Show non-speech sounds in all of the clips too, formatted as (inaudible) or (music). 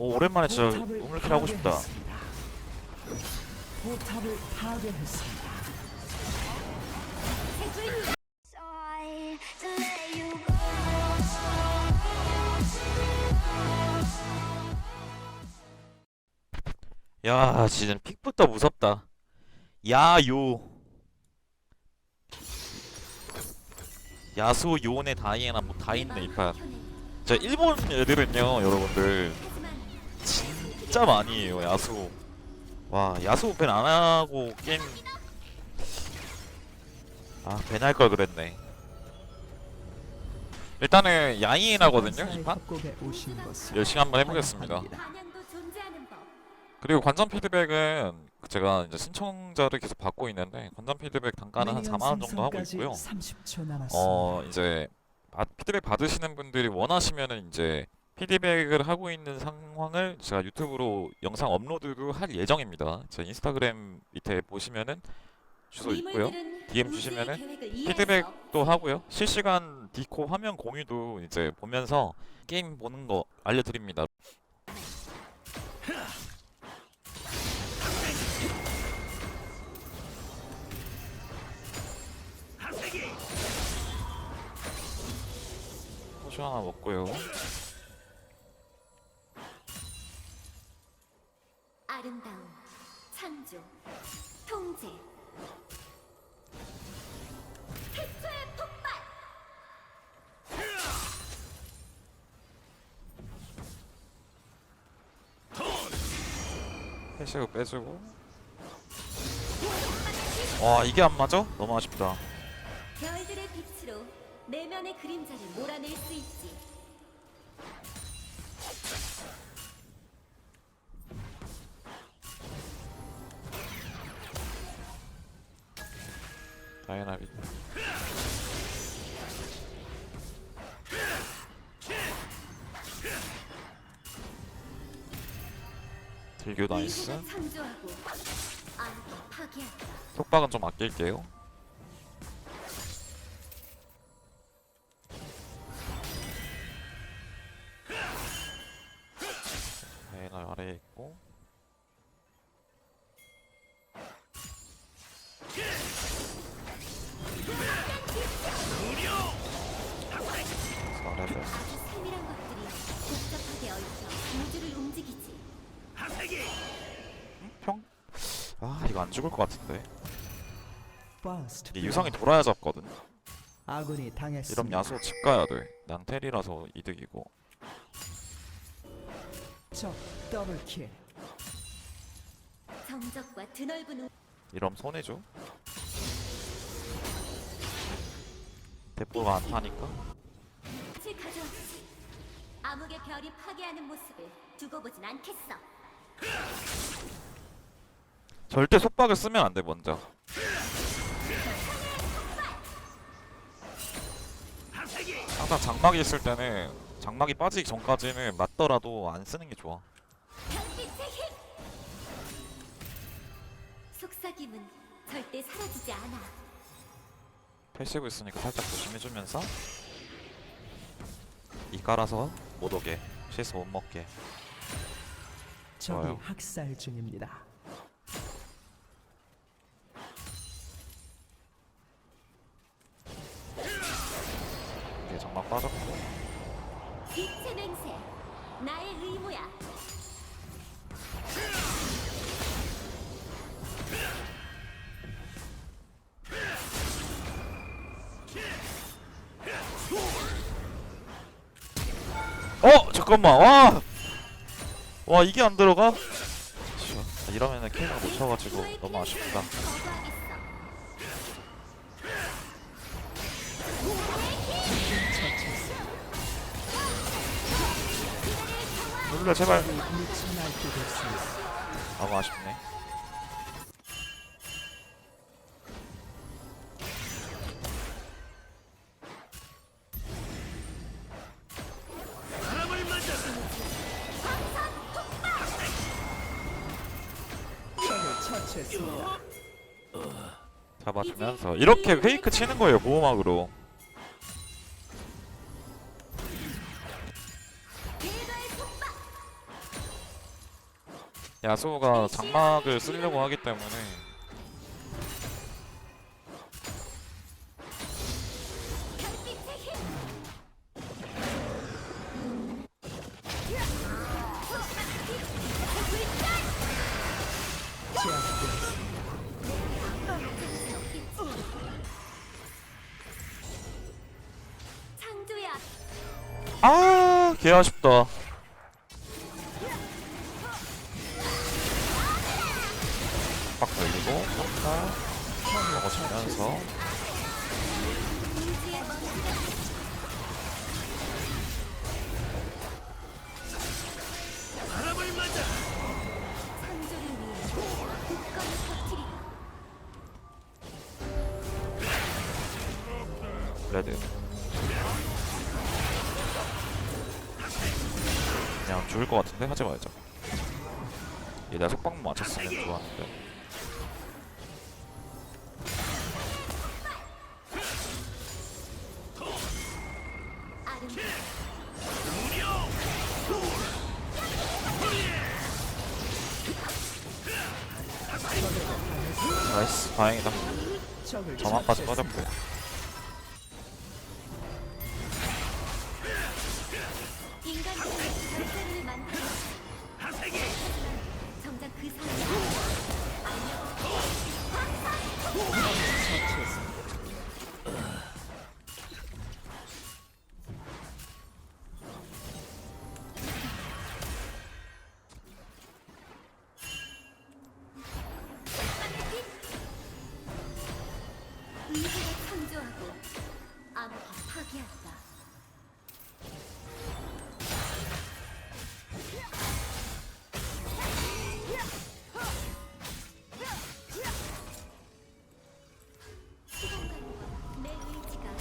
오 오랜만에 진짜 우물킬 하고 싶다. 포탑을 파괴했습니다. 야 진짜 픽부터 무섭다. 야요. 야수 요네 다이애나 뭐 다 있네 이판. 자 일본 애들은요 여러분들 진짜 많이 해요 야수 와 야수 밴 안하고 게임 아밴 할걸 그랬네 일단은 야이인하거든요 이판 열심히 한번 해보겠습니다. 그리고 관전 피드백은 제가 이제 신청자를 계속 받고 있는데 관전 피드백 단가는 한 미니언 4만 원 정도 하고 있고요. 30초 남았습니다. 어 이제 아, 피드백 받으시는 분들이 원하시면은 이제 피드백을 하고 있는 상황을 제가 유튜브로 영상 업로드도 할 예정입니다. 제 인스타그램 밑에 보시면은 주소 있고요. DM 주시면은 피드백도 하고요. 실시간 디코 화면 공유도 이제 보면서 게임 보는 거 알려드립니다. 포션 하나 먹고요. 시브 빼주고. 와 이게 안 맞아? 너무 아쉽다. 별들의 빛으로 내면의 그림자를 몰아낼 수 있지. 다이나비. 딜교 나이스. 속박은 좀 아낄게요. 다이나 아래에 있고. 얽혀 우주를 움직이지. 평? 아 이거 안 죽을 것 같은데. 이 유성이 돌아야 잡거든. 아군이 당했습니다. 이런 야수 집 가야 돼. 난 테리라서 이득이고. 적 더블킬. 정적과 드넓은 우... 이러면 손해죠. 대포가 안 타니까. 암흑의 별이 파괴하는 모습을 두고 보진 않겠어. 절대 속박을 쓰면 안 돼 먼저. 항상 장막이 있을 때는 장막이 빠지기 전까지는 맞더라도 안 쓰는 게 좋아. 속삭임은 절대 사라지지 않아. 패시브 있으니까 살짝 조심해주면서 이 깔아서 못 오게 실수 못 먹게. 적이 좋아요. 학살 중입니다. 이게 장막 빠졌고. 빛의 냄새, 나의 의무야. 어 잠깐만 와. 와 이게 안 들어가? 씨, 이러면은 킬을 못 쳐가지고 너무 아쉽다. 눌러 제발. 있습니다. 너무 아쉽네. 처치했습니다. 잡아주면서 이렇게 페이크 치는 거예요 보호막으로. 야수가 장막을 쓰려고 하기 때문에 개 아쉽다. 빡 걸리고 빡 먹어주면서 그냥 죽을 것 같은데 하지 말자. 얘 내가 속박 맞췄으면 좋았는데. 나이스, 다행이다. 저만까지. 빠졌고.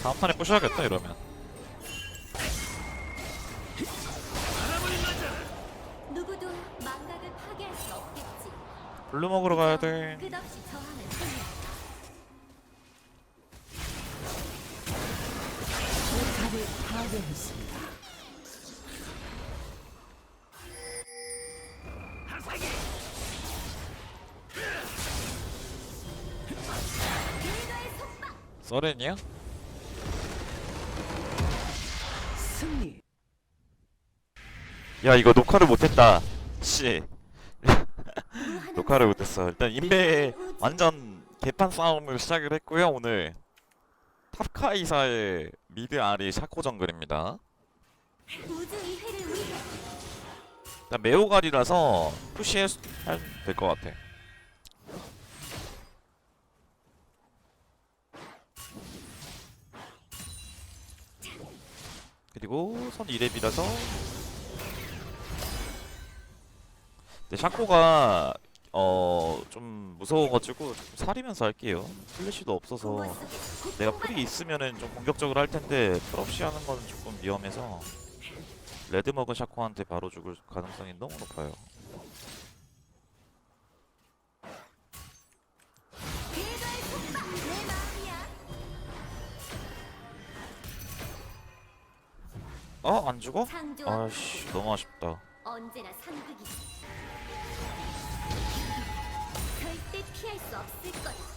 다음 판에 부셔야겠다 이러면. 누구도 망각을 파괴할 수 없겠지. 블루 먹으러 가야 돼. 끝없이 저항을 파괴했습니다. 속박. 서렌이야? 야 이거 녹화를 못했다. 씨. (laughs) 녹화를 못했어. 일단 인베 완전 개판 싸움을 시작을 했고요. 오늘 탑카이사의 미드 아리 샤코 정글입니다. 일단 매오갈이라서 푸시해 될것 같아. 그리고 선 2렙이라서 근데 샤코가 어 좀 무서워가지고 좀 사리면서 할게요. 플래시도 없어서 내가. 풀이 있으면은 좀 공격적으로 할 텐데 풀 없이 하는 건 조금 위험해서 레드 먹은 샤코한테 바로 죽을 가능성이 너무 높아요. 어? 안 죽어? 아씨 너무 아쉽다. 언제나 상극이 수 없을 거다.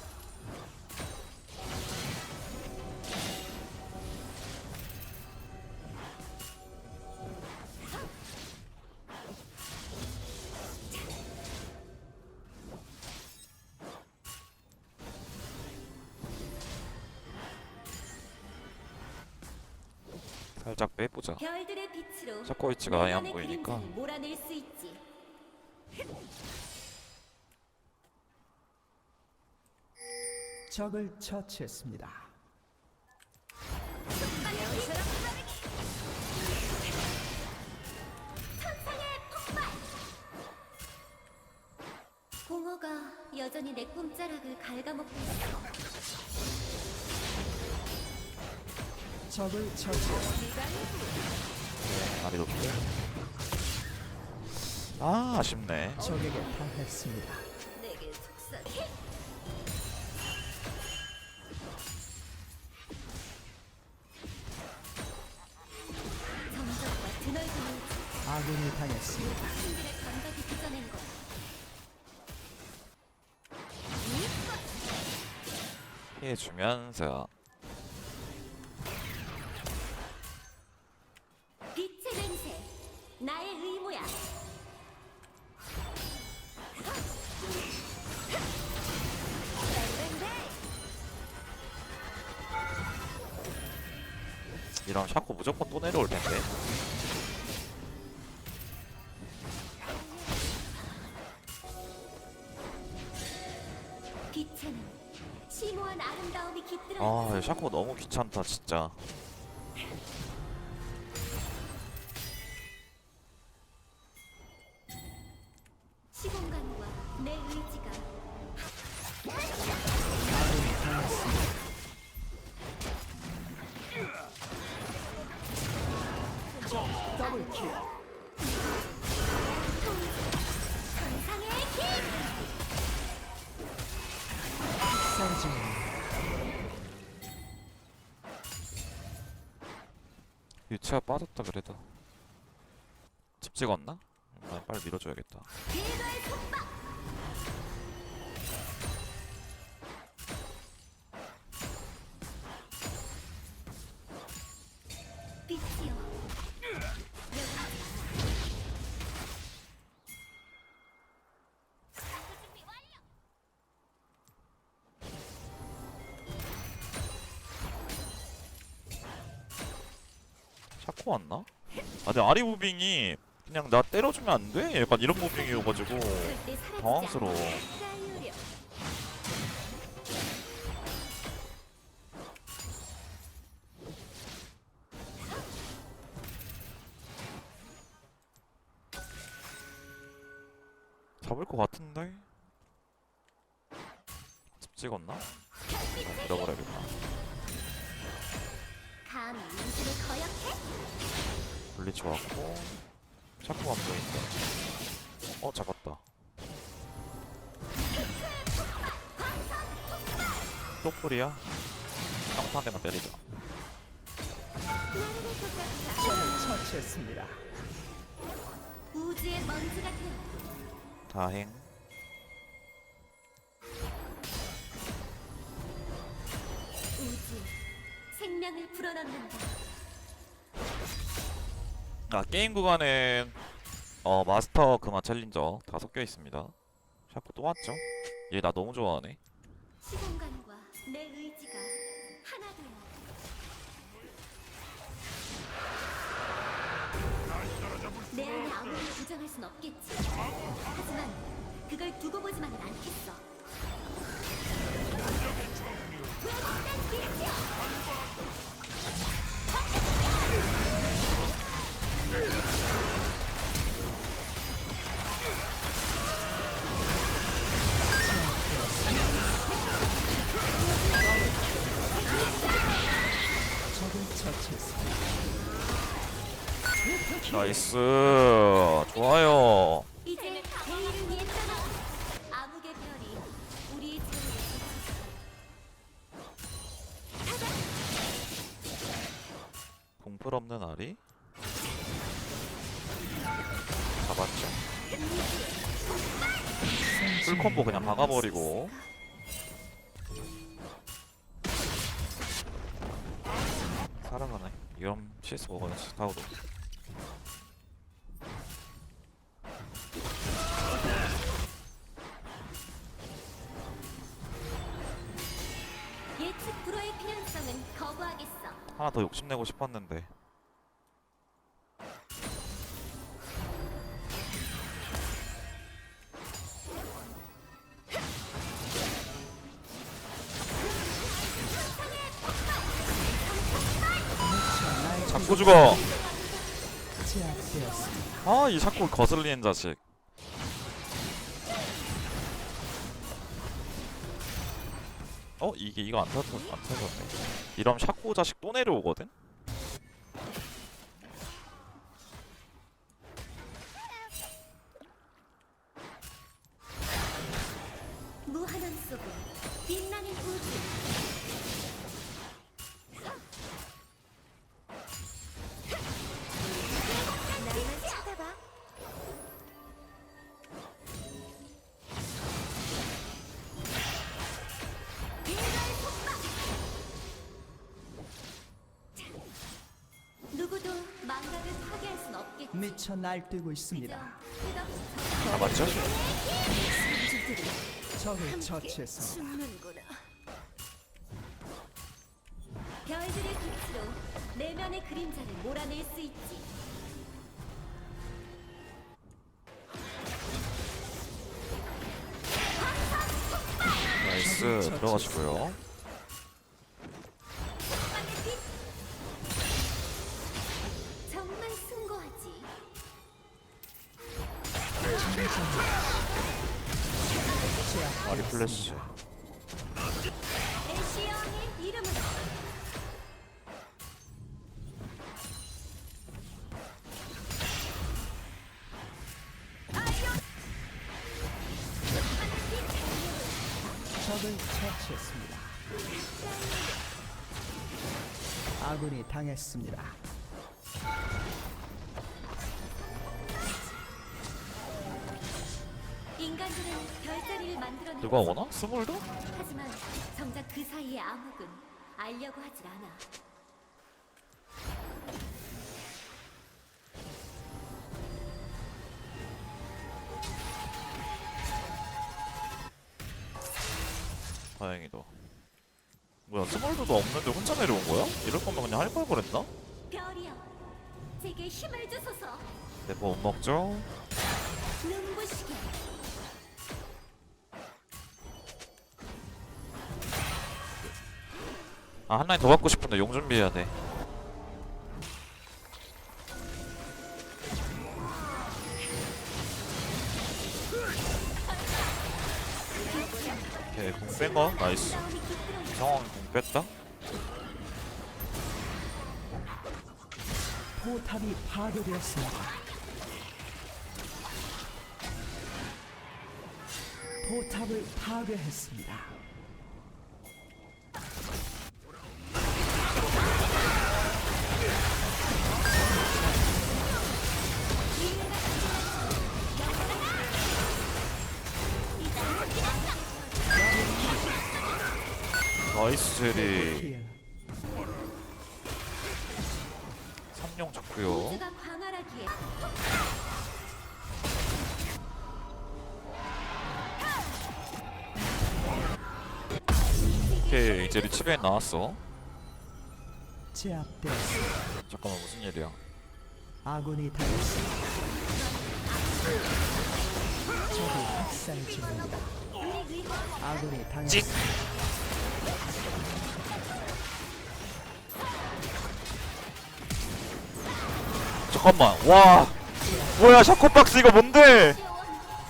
살짝 빼보자. 별들의 빛으로 아예 안 보이니까. 그림자를 몰아낼 수 있지. 적을 처치했습니다. 공허가 여전히 내 꿈자락을 갉아먹고 있어. 적을 처치했습니다. 아 아쉽네. 적에게 당했습니다. 아군을 당했습니다. 피해주면서 빛의 냄새 나의 의무야 이런 샤코 무조건 또 내려올 텐데. 너무 귀찮다 진짜. 샤코 왔나? 아, 근데 아리 무빙이 그냥 나 때려주면 안 돼? 약간 이런 무빙이어가지고 당황스러워. 잡을 것 같은데? 집 찍었나? 아, 밀어버려야겠다. 감히 인생을 거역해? 블리치 왔고 샤코만 보인다. 어 잡았다. 쌍타 한 대만 때리자. 적을 처치했습니다. 우주의 먼지가 되어 다행. 생명을 불어넣는다. 아 게임 구간엔 어 마스터 그만 챌린저 다 섞여 있습니다. 샤코 또 왔죠? 얘 나 너무 좋아하네. 시공간과 내 의지가 하나 되어 내 안에 아무도 부정할 순 없겠지. 하지만 그걸 두고 보지만은 않겠어. 나이스. 좋아요. 이제 내일을 위해 떠나. 암흑의 별이 우리의 제일 공풀 없는 아리. 잡았죠. 풀 콤보 그냥 박아버리고. 살아가네. 이런 CS 먹어야지 타오로. 하나 더 욕심내고 싶었는데. 자꾸 죽어. 제압되었습니다. 아, 이 자꾸 거슬리는 자식. 이게 이거 안 터져 안 터졌네. 이러면 샤코 자식 또 내려오거든. 무한함 속에 빛나는 우주. 날뛰고 있습니다. 아? 저들이 적을 처치했습니다. 죽는구나. 별들의 빛으로 내면의 그림자를 몰아낼 수 있지. 나이스 들어가시고요. 아리 플래시. 적을 처치했습니다. 아군이 당했습니다. 인간들은 별자리를 만들어내. 누가 오나? 스물도? 하지만 정작 그 사이의 암흑은 알려고 하질 않아. 다행이다. 뭐야 스몰드도 없는데 혼자 내려온 거야? 이럴 거면 그냥 할 걸 그랬나? 별이여, 제게 힘을 주소서. 내뭐 못 먹죠? 눈부시게. 아 한 라인 더 받고 싶은데 용 준비해야 돼. 오케이 공 뺀 거 나이스. 상황 공 뺐다. 포탑이 파괴되었습니다. 포탑을 파괴했습니다. 킬. 삼룡 광활하기에 오케이 이제 리치베인 나왔어. 잠깐만 무슨 일이야? 아군이 당했습니다. 적이 학살 중입니다. 아군이 찍. 당했습니다. 잠깐만 와 뭐야 샤코박스 이거 뭔데?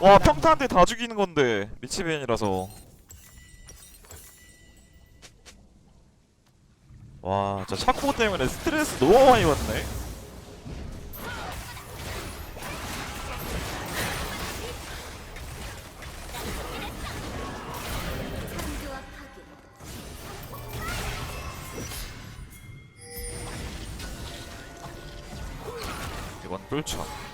와 평타한테 다 죽이는 건데 리치베인이라서 와 진짜 샤코 때문에 스트레스 너무 많이 받네 뚫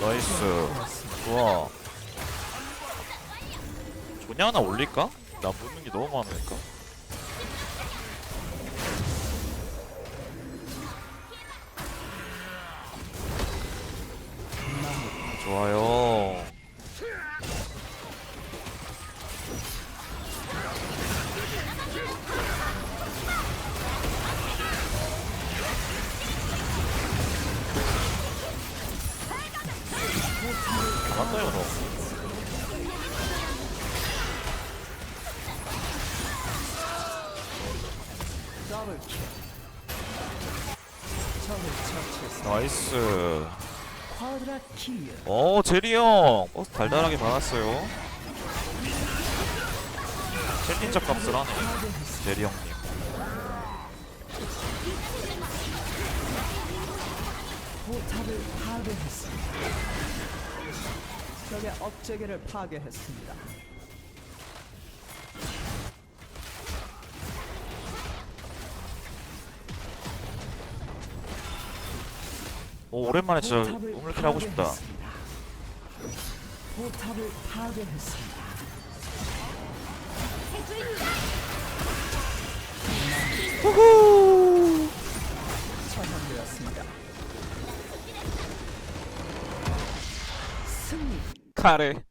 나이스. 좋아 조냐 하나 올릴까? 나 묻는 게 너무 많으니까 이거 너. 나이스. 어 제리 형 버스 달달하게 받았어요 챌린저 값을 하네. 제리 형님 포탑을 파괴했습니다. 적의 업체계를 파괴했습니다. 오 오랜만에 진짜 포탑을 우물킬 하고 싶다 파괴했습니다. 포탑을 파괴했습니다. 처형되었습니다. 카레.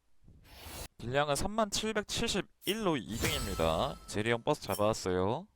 딜량은 3771로 2등입니다. 제리 형 버스 잘 받았어요